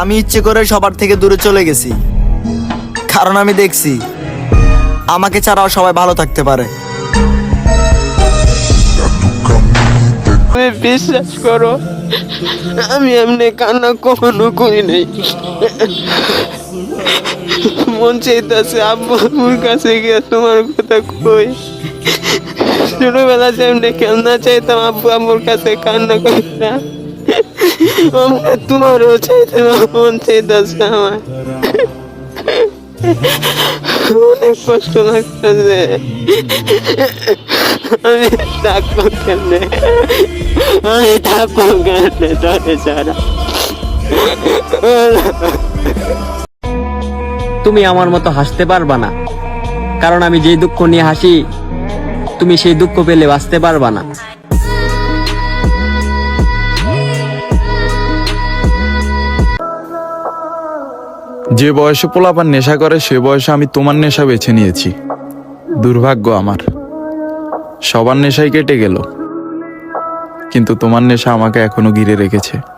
আমি ইচ্ছে করে সবার থেকে দূরে চলে গেছি। কারণ আমি দেখছি, আমাকে ছাড়াও সবাই ভালো থাকতে পারে। তুমি বিশ্বাস করো, আমি এমনি কান্না কখনো করি নাই। মন চাইতেছে আব্বু আব্বুর কাছে গিয়ে তোমার কথা কই। ছোটবেলা যেমনি খেলনা চাইতাম আব্বু আব্বুর কাছে কান্না করতাম আমরা চাইতে মন আমার। অনেক কষ্ট লাগতেছে। আমি থাকব কেমনে? আমি থাকব কেমনে? ছাড়া। তুমি আমার মতো হাসতে পারবা না। কারণ আমি যেই দুঃখ নিয়ে হাসি, তুমি সেই দুঃখ পেলে বাঁচতে পারবা না। যে বয়সে পোলাপান নেশা করে, সে বয়সে আমি তোমার নেশা বেছে নিয়েছি। দুর্ভাগ্য আমার। সবার নেশাই কেটে গেল। কিন্তু তোমার নেশা আমাকে এখনও ঘিরে রেখেছে।